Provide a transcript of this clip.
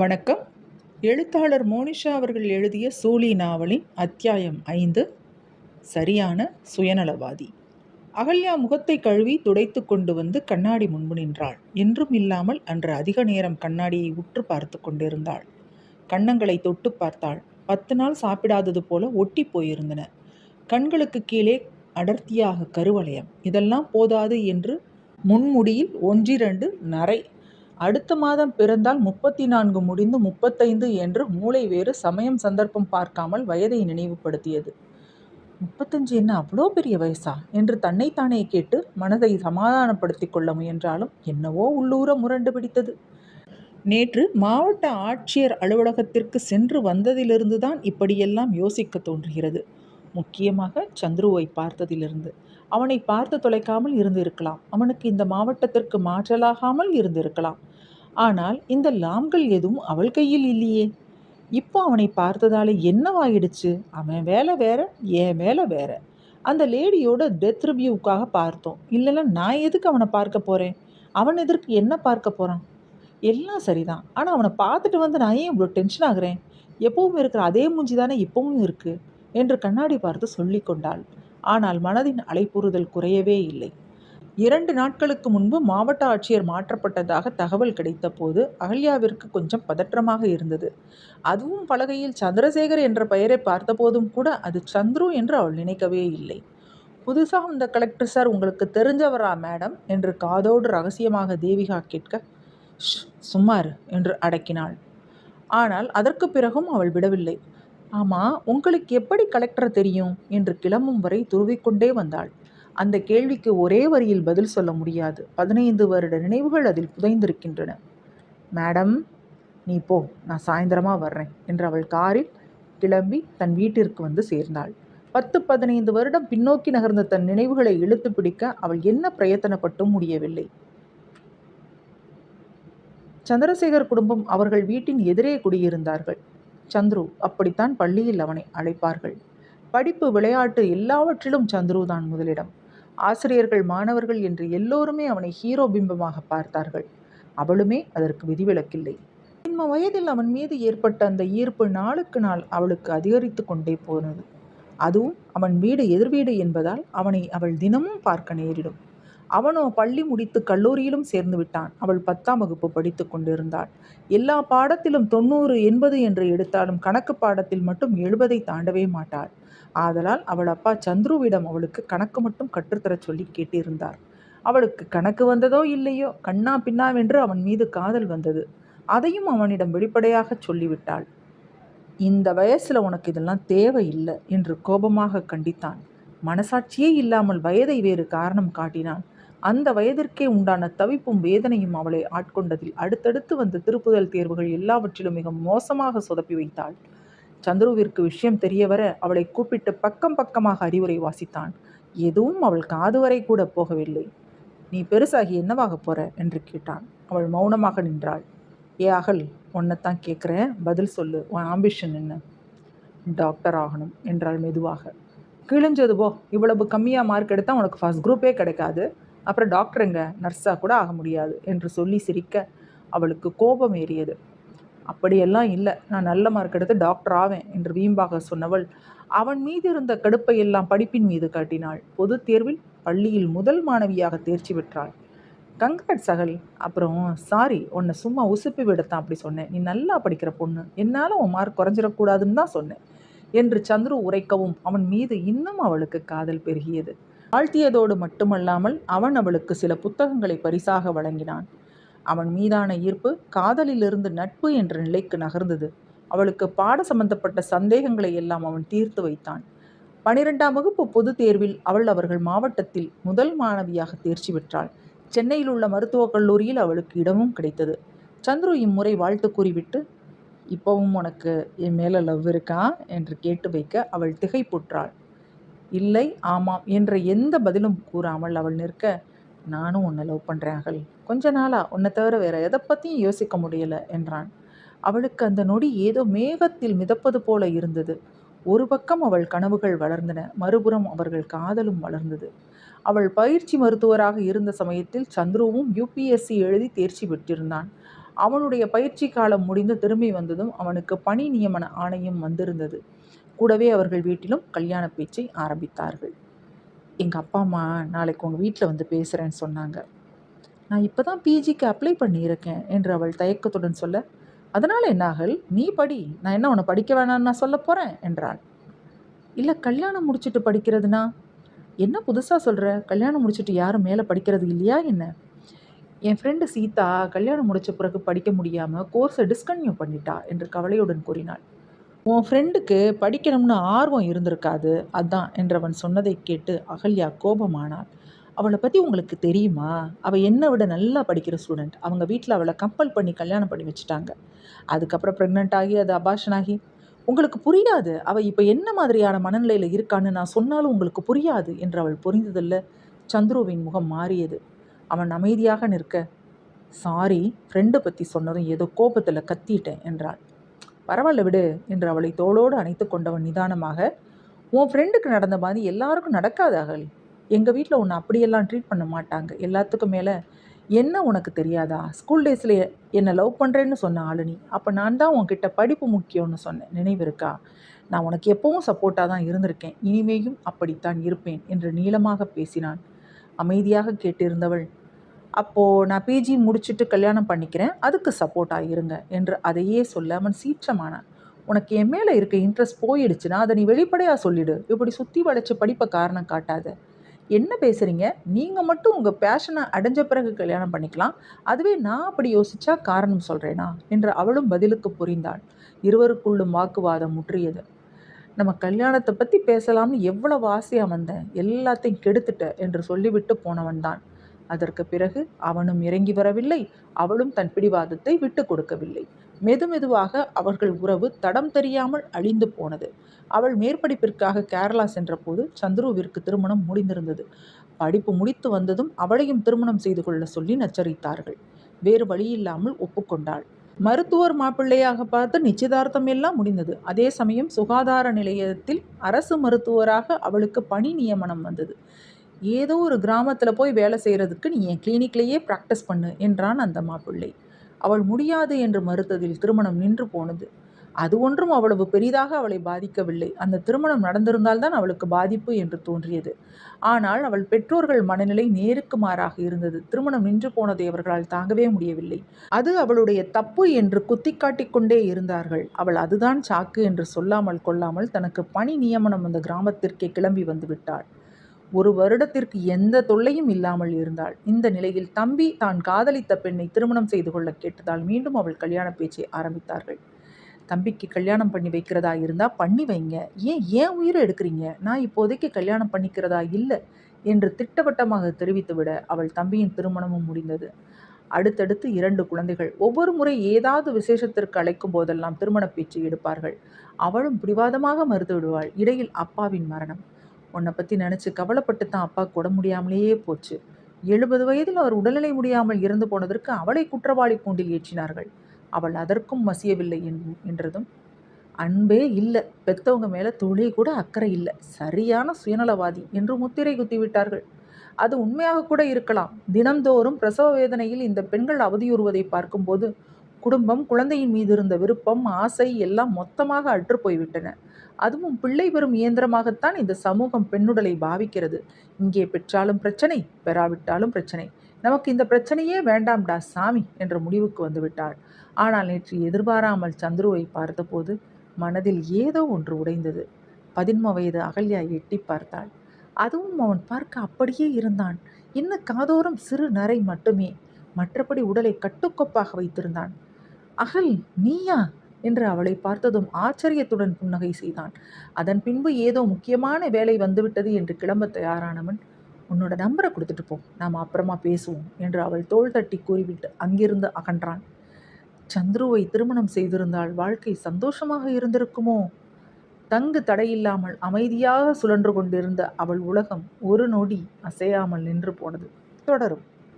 வணக்கம். எழுத்தாளர் மோனிஷா அவர்கள் எழுதிய சூலி நாவலின் அத்தியாயம் ஐந்து சரியான சுயநலவாதி. அகல்யா முகத்தை கழுவி துடைத்து கொண்டு வந்து கண்ணாடி முன்பு நின்றாள். என்றும் இல்லாமல் அன்று அதிக நேரம் கண்ணாடியை உற்று பார்த்து கொண்டிருந்தாள். கண்ணங்களை தொட்டு பார்த்தாள். பத்து நாள் சாப்பிடாதது போல ஒட்டி போயிருந்தன. கண்களுக்கு கீழே அடர்த்தியாக கருவளையம். இதெல்லாம் போதாது என்று முன்முடியில் ஒன்றிரண்டு நரை அடுத்த மாதம் பிறந்தால் முப்பத்தி நான்கு முடிந்து முப்பத்தைந்து என்று மூளை வேறு சமயம் சந்தர்ப்பம் பார்க்காமல் வயதை நினைவுபடுத்தியது. முப்பத்தஞ்சு என்ன அவ்வளோ பெரிய வயசா? என்று தன்னைத்தானே கேட்டு மனதை சமாதானப்படுத்திக் கொள்ள முயன்றாலும் என்னவோ உள்ளூர முரண்டு பிடித்தது. நேற்று மாவட்ட ஆட்சியர் அலுவலகத்திற்கு சென்று வந்ததிலிருந்து தான் இப்படியெல்லாம் யோசிக்க தோன்றுகிறது. முக்கியமாக சந்துருவை பார்த்ததிலிருந்து. அவனை பார்த்து தொலைக்காமல் இருந்திருக்கலாம். அவனுக்கு இந்த மாவட்டத்திற்கு மாற்றலாகாமல் இருந்திருக்கலாம். ஆனால் இந்த லாம்கள் எதுவும் அவள் கையில் இல்லையே. இப்போ அவனை பார்த்ததால என்னவாயிடுச்சு? அவன் வேலை வேற என் வேலை வேற. அந்த லேடியோட டெத் ரிவ்யூவுக்காக பார்த்தோம். இல்லைன்னா நான் எதுக்கு அவனை பார்க்க போகிறேன் அவன் எதற்கு என்ன பார்க்க போகிறான் எல்லாம் சரிதான். ஆனால் அவனை பார்த்துட்டு வந்து நான் ஏன் இவ்வளோ டென்ஷன் ஆகிறேன்? எப்பவும் இருக்கிற அதே மூஞ்சி தானே இப்பவும் இருக்குது என்று கண்ணாடி பார்த்து சொல்லி கொண்டாள். ஆனால் மனதின் அலைப்புறுதல் குறையவே இல்லை. இரண்டு நாட்களுக்கு முன்பு மாவட்ட ஆட்சியர் மாற்றப்பட்டதாக தகவல் கிடைத்தபோது அகல்யாவிற்கு கொஞ்சம் பதற்றமாக இருந்தது. அதுவும் பலகையில் சந்திரசேகர் என்ற பெயரை பார்த்தபோதும் கூட அது சந்துரு என்று அவள் நினைக்கவே இல்லை. புதுசாக வந்த கலெக்டர் சார் உங்களுக்கு தெரிஞ்சவரா மேடம்? என்று காதோடு ரகசியமாக தேவிகா கேட்க சுமார் என்று அடக்கினாள். ஆனால் அதற்கு பிறகும் அவள் விடவில்லை. ஆமாம் உங்களுக்கு எப்படி கலெக்டர் தெரியும்? என்று கிளம்பும் வரை துருவிக்கொண்டே வந்தாள். அந்த கேள்விக்கு ஒரே வரியில் பதில் சொல்ல முடியாது. பதினைந்து வருட நினைவுகள் அதில் புதைந்திருக்கின்றன. மேடம் நீ போ நான் சாயந்தரமாக வர்றேன் என்று அவள் காரில் கிளம்பி தன் வீட்டிற்கு வந்து சேர்ந்தாள். பத்து பதினைந்து வருடம் பின்னோக்கி நகர்ந்த தன் நினைவுகளை இழுத்து பிடிக்க அவள் என்ன பிரயத்தனப்பட்டும் முடியவில்லை. சந்திரசேகர் குடும்பம் அவர்கள் வீட்டின் எதிரே குடியிருந்தார்கள். சந்துரு அப்படித்தான் பள்ளியில் அவனை அழைப்பார்கள். படிப்பு விளையாட்டு எல்லாவற்றிலும் சந்துரு தான் முதலிடம். ஆசிரியர்கள் மாணவர்கள் என்று எல்லோருமே அவனை ஹீரோ பிம்பமாக பார்த்தார்கள். அவளுமே அதற்கு விதிவிலக்கில்லை. இன்ம வயதில் அவன் மீது ஏற்பட்ட அந்த ஈர்ப்பு நாளுக்கு நாள் அவளுக்கு அதிகரித்து கொண்டே போனது. அதுவும் அவன் வீடு எதிர்வீடு என்பதால் அவனை அவள் தினமும் பார்க்க நேரிடும். அவனோ பள்ளி முடித்து கல்லூரியிலும் சேர்ந்து விட்டான். அவள் பத்தாம் வகுப்பு படித்து கொண்டிருந்தாள். எல்லா பாடத்திலும் தொண்ணூறு எண்பது என்று எடுத்தாலும் கணக்கு பாடத்தில் மட்டும் எழுபதை தாண்டவே மாட்டாள். ஆதலால் அவள் அப்பா சந்துருவிடம் அவளுக்கு கணக்கு மட்டும் கற்றுத்தரச் சொல்லி கேட்டிருந்தார். அவளுக்கு கணக்கு வந்ததோ இல்லையோ கண்ணா பின்னாவென்று அவன் மீது காதல் வந்தது. அதையும் அவனிடம் வெளிப்படையாக சொல்லிவிட்டாள். இந்த வயசில் உனக்கு இதெல்லாம் தேவையில்லை என்று கோபமாக கண்டித்தான். மனசாட்சியே இல்லாமல் வயதை வேறு காரணம் காட்டினான். அந்த வயதிற்கே உண்டான தவிப்பும் வேதனையும் அவளை ஆட்கொண்டதில் அடுத்தடுத்து வந்த திருப்புதல் தேர்வுகள் எல்லாவற்றிலும் மிக மோசமாக சொதப்பி வைத்தாள். சந்துருவிற்கு விஷயம் தெரியவர அவளை கூப்பிட்டு பக்கம் பக்கமாக அறிவுரை வாசித்தான். எதுவும் அவள் காது வரை கூட போகவில்லை. நீ பெருசாகி என்னவாக போற? என்று கேட்டான். அவள் மௌனமாக நின்றாள். ஏ அகல் உன்னைத்தான் கேட்குறேன் பதில் சொல்லு. உன் ஆம்பிஷன் என்ன? டாக்டர் ஆகணும் என்றாள் மெதுவாக. கிழிஞ்சது போ. இவ்வளவு கம்மியாக மார்க் எடுத்தால் உனக்கு ஃபஸ்ட் குரூப்பே கிடைக்காது. அப்புறம் டாக்டருங்க நர்ஸாக கூட ஆக முடியாது என்று சொல்லி சிரிக்க அவளுக்கு கோபம் ஏறியது. அப்படியெல்லாம் இல்லை. நான் நல்ல மார்க் எடுத்து டாக்டர் ஆவேன் என்று வீம்பாக சொன்னவள் அவன் மீது இருந்த கடுப்பை எல்லாம் படிப்பின் மீது காட்டினாள். பொது தேர்வில் பள்ளியில் முதல் மாணவியாக தேர்ச்சி பெற்றாள். கங்காட் சகல் அப்புறம் சாரி உன்னை சும்மா உசுப்பி விடத்தான் அப்படி சொன்னேன். நீ நல்லா படிக்கிற பொண்ணு. என்னால் உன் மார்க் குறைஞ்சிடக்கூடாதுன்னு தான் சொன்னேன் என்று சந்துரு உரைக்கவும் அவன் மீது இன்னும் அவளுக்கு காதல் பெருகியது. வாழ்த்தியதோடு மட்டுமல்லாமல் அவன் அவளுக்கு சில புத்தகங்களை பரிசாக வழங்கினான். அவன் மீதான ஈர்ப்பு காதலிலிருந்து நட்பு என்ற நிலைக்கு நகர்ந்தது. அவளுக்கு பாட சம்பந்தப்பட்ட சந்தேகங்களை எல்லாம் அவன் தீர்த்து வைத்தான். பனிரெண்டாம் வகுப்பு பொது தேர்வில் அவள் அவர்கள் மாவட்டத்தில் முதல் மாணவியாக தேர்ச்சி பெற்றாள். சென்னையில் உள்ள மருத்துவக் கல்லூரியில் அவளுக்கு இடமும் கிடைத்தது. சந்துரு இம்முறை வாழ்த்து கூறிவிட்டு இப்போவும் உனக்கு என் மேலே லவ் இருக்கா? என்று கேட்டு வைக்க அவள் திகைப்புற்றாள் இல்லை ஆமாம் என்ற எந்த பதிலும் கூறாமல் அவள் நிற்க நானும் உன்னை லவ் பண்ணுறேன் அகல். கொஞ்ச நாளாக உன்னை தவிர வேறு எதை பற்றியும் யோசிக்க முடியலை என்றான். அவளுக்கு அந்த நொடி ஏதோ மேகத்தில் மிதப்பது போல இருந்தது. ஒரு பக்கம் அவள் கனவுகள் வளர்ந்தன மறுபுறம் அவர்கள் காதலும் வளர்ந்தது. அவள் பயிற்சி மருத்துவராக இருந்த சமயத்தில் சந்துருவும் யூபிஎஸ்சி எழுதி தேர்ச்சி பெற்றிருந்தான். அவனுடைய பயிற்சி காலம் முடிந்து திரும்பி வந்ததும் அவனுக்கு பணி நியமன ஆணையம் வந்திருந்தது. கூடவே அவர்கள் வீட்டிலும் கல்யாண பேச்சை ஆரம்பித்தார்கள். எங்கள் அப்பா அம்மா நாளைக்கு உங்கள் வீட்டில் வந்து பேசுகிறேன்னு சொன்னாங்க. நான் இப்போ தான் பிஜிக்கு அப்ளை பண்ணியிருக்கேன் என்று அவள் தயக்கத்துடன் சொல்ல அதனால் என்னாகல் நீ படி. நான் என்ன உன்னை படிக்க வேணாம்னு நான் சொல்ல போகிறேன் என்றாள். இல்லை கல்யாணம் முடிச்சுட்டு படிக்கிறதுனா? என்ன புதுசாக சொல்கிற கல்யாணம் முடிச்சுட்டு யாரும் மேலே படிக்கிறது இல்லையா என்ன? என் ஃப்ரெண்டு சீதா கல்யாணம் முடித்த பிறகு படிக்க முடியாமல் கோர்ஸை டிஸ்கன்யூ பண்ணிட்டா என்று கவலையுடன் கூறினாள். உன் ஃப்ரெண்டுக்கு படிக்கணும்னு ஆர்வம் இருந்திருக்காது அதான் என்றவன் சொன்னதை கேட்டு அகல்யா கோபமானாள். அவளை பற்றி உங்களுக்கு தெரியுமா? அவள் என்னை விட நல்லா படிக்கிற ஸ்டூடெண்ட் அவங்க வீட்டில் அவளை கம்பல் பண்ணி கல்யாணம் பண்ணி வச்சுட்டாங்க. அதுக்கப்புறம் ப்ரெக்னென்ட் ஆகி அது அபாஷன் ஆகி. உங்களுக்கு புரியாது. அவள் இப்போ என்ன மாதிரியான மனநிலையில் இருக்கான்னு நான் சொன்னாலும் உங்களுக்கு புரியாது என்று அவள் புரிந்ததில்ல. சந்துருவின் முகம் மாறியது. அவன் அமைதியாக நிற்க சாரி ஃப்ரெண்டை பற்றி சொன்னதும் ஏதோ கோபத்தில் கத்திட்டேன் என்றாள். பரவாயில்ல விடு என்று அவளை தோளோடு அணைத்து கொண்டவன் நிதானமாக உன் ஃப்ரெண்டுக்கு நடந்த மாதிரி எல்லாருக்கும் நடக்காது அகல். எங்கள் வீட்டில் உன்னை அப்படியெல்லாம் ட்ரீட் பண்ண மாட்டாங்க. எல்லாத்துக்கும் மேலே என்ன உனக்கு தெரியாதா? ஸ்கூல் டேஸில் என்னை லவ் பண்ணுறேன்னு சொன்ன ஆளுனி. அப்போ நான் தான் உன்கிட்ட படிப்பு முக்கியம்னு சொன்னேன். நினைவு இருக்கா? நான் உனக்கு எப்பவும் சப்போர்ட்டாக தான் இருந்திருக்கேன். இனிமேயும் அப்படித்தான் இருப்பேன் என்று நீளமாக பேசினான். அமைதியாக கேட்டிருந்தவள் அப்போது நான் பிஜி முடிச்சுட்டு கல்யாணம் பண்ணிக்கிறேன். அதுக்கு சப்போர்ட்டாக இருங்க என்று அதையே சொல்ல அவன் சீற்றமானான். உனக்கு என் மேலே இருக்க இன்ட்ரெஸ்ட் போயிடுச்சுன்னா அதை நீ வெளிப்படையாக சொல்லிடு. இப்படி சுற்றி வளைச்ச படிப்பை காரணம் காட்டாத. என்ன பேசுகிறீங்க நீங்கள் மட்டும் உங்கள் பேஷனை அடைஞ்ச பிறகு கல்யாணம் பண்ணிக்கலாம். அதுவே நான் அப்படி யோசிச்சா காரணம் சொல்கிறேனா என்று அவளும் பதிலுக்கு புரிந்தாள். இருவருக்குள்ளும் வாக்குவாதம் முற்றியது. நம்ம கல்யாணத்தை பற்றி பேசலாம்னு எவ்வளவு ஆசையாக வந்தேன். எல்லாத்தையும் கெடுத்துட்ட என்று சொல்லிவிட்டு போனவன் தான். அதற்கு பிறகு அவனும் இறங்கி வரவில்லை. அவளும் தன் பிடிவாதத்தை விட்டு கொடுக்கவில்லை. மெதுமெதுவாக அவர்கள் உறவு தடம் தெரியாமல் அழிந்து போனது. அவள் மேற்படிப்பிற்காக கேரளா சென்றபோது சந்துருவிற்கு திருமணம் முடிந்திருந்தது. படிப்பு முடித்து வந்ததும் அவளையும் திருமணம் செய்து கொள்ள சொல்லி நச்சரித்தார்கள். வேறு வழியில்லாமல் ஒப்புக்கொண்டாள். மருத்துவர் மாப்பிள்ளையாக பார்த்து நிச்சயதார்த்தம் எல்லாம் முடிந்தது. அதே சமயம் சுகாதார நிலையத்தில் அரசு மருத்துவராக அவளுக்கு பணி நியமனம் வந்தது. ஏதோ ஒரு கிராமத்தில் போய் வேலை செய்கிறதுக்கு நீ என் கிளினிக்லேயே ப்ராக்டிஸ் பண்ணு என்றான் அந்த மாப்பிள்ளை. அவள் முடியாது என்று மறுத்ததில் திருமணம் நின்று போனது. அது ஒன்றும் அவ்வளவு பெரிதாக அவளை பாதிக்கவில்லை. அந்த திருமணம் நடந்திருந்தால்தான் அவளுக்கு பாதிப்பு என்று தோன்றியது. ஆனால் அவள் பெற்றோர்கள் மனநிலை நேருக்கு மாறாக இருந்தது. திருமணம் நின்று போனதை அவர்களால் தாங்கவே முடியவில்லை. அது அவளுடைய தப்பு என்று குத்தி காட்டிக்கொண்டே இருந்தார்கள். அவள் அதுதான் சாக்கு என்று சொல்லாமல் கொள்ளாமல் தனக்கு பணி நியமனம் அந்த கிராமத்திற்கே கிளம்பி வந்து விட்டாள். ஒரு வருடத்திற்கு எந்த தொல்லையும் இல்லாமல் இருந்தாள். இந்த நிலையில் தம்பி தான் காதலித்த பெண்ணை திருமணம் செய்து கொள்ள கேட்டதால் மீண்டும் அவள் கல்யாண பேச்சை ஆரம்பித்தார்கள். தம்பிக்கு கல்யாணம் பண்ணி வைக்கிறதா இருந்தால் பண்ணி வைங்க. ஏன் ஏன் உயிரை எடுக்கிறீங்க? நான் இப்போதைக்கு கல்யாணம் பண்ணிக்கிறதா இல்லை என்று திட்டவட்டமாக தெரிவித்துவிட அவள் தம்பியின் திருமணமும் முடிந்தது. அடுத்தடுத்து இரண்டு குழந்தைகள் ஒவ்வொரு முறை ஏதாவது விசேஷத்திற்கு அழைக்கும் போதெல்லாம் திருமண பேச்சு எடுப்பார்கள். அவளும் பிடிவாதமாக மறுத்து விடுவாள் இடையில் அப்பாவின் மரணம். உன்னை பற்றி நினச்சி கவலைப்பட்டு தான் அப்பா கூட முடியாமலேயே போச்சு. எழுபது வயதில் அவர் உடல்நிலை முடியாமல் இறந்து போனதற்கு அவளை குற்றவாளி கூண்டில் ஏற்றினார்கள். அவள் அதற்கும் மசியவில்லை என்றதும் அன்பே இல்லை. பெத்தவங்க மேலே துளி கூட அக்கறை இல்லை. சரியான சுயநலவாதி என்று முத்திரை குத்திவிட்டார்கள். அது உண்மையாக கூட இருக்கலாம். தினந்தோறும் பிரசவ வேதனையில் இந்த பெண்கள் அவதியுறுவதை பார்க்கும்போது குடும்பம் குழந்தையின் மீது இருந்த விருப்பம் ஆசை எல்லாம் மொத்தமாக அற்று போய்விட்டன. அதுவும் பிள்ளை பெறும் இயந்திரமாகத்தான் இந்த சமூகம் பெண்ணுடலை பாவிக்கிறது. இங்கே பெற்றாலும் பிரச்சனை பெறாவிட்டாலும் பிரச்சனை. நமக்கு இந்த பிரச்சனையே வேண்டாம்டா சாமி என்ற முடிவுக்கு வந்துவிட்டாள். ஆனால் நேற்று எதிர்பாராமல் சந்துருவை பார்த்தபோது மனதில் ஏதோ ஒன்று உடைந்தது. பதின்ம வயது அகல்யா எட்டி பார்த்தாள். அதுவும் அவன் பார்க்க அப்படியே இருந்தான். இன்னும் காதோறும் சிறு நரை மட்டுமே. மற்றபடி உடலை கட்டுக்கோப்பாக வைத்திருந்தான். அகல் நீயா? என்று அவளை பார்த்ததும் ஆச்சரியத்துடன் புன்னகை செய்தான். அதன் பின்பு ஏதோ முக்கியமான வேலை வந்துவிட்டது என்று கிளம்ப தயாரானவன் உன்னோட நம்பரை கொடுத்துட்டு போ நாம் அப்புறமா பேசுவோம் என்று அவள் தோள் தட்டி கூறிவிட்டு அங்கிருந்து அகன்றான். சந்துருவை திருமணம் செய்திருந்தால் வாழ்க்கை சந்தோஷமாக இருந்திருக்குமோ? தங்கு தடையில்லாமல் அமைதியாக சுழன்று கொண்டிருந்த அவள் உலகம் ஒரு நொடி அசையாமல் நின்று போனது. தொடரும்.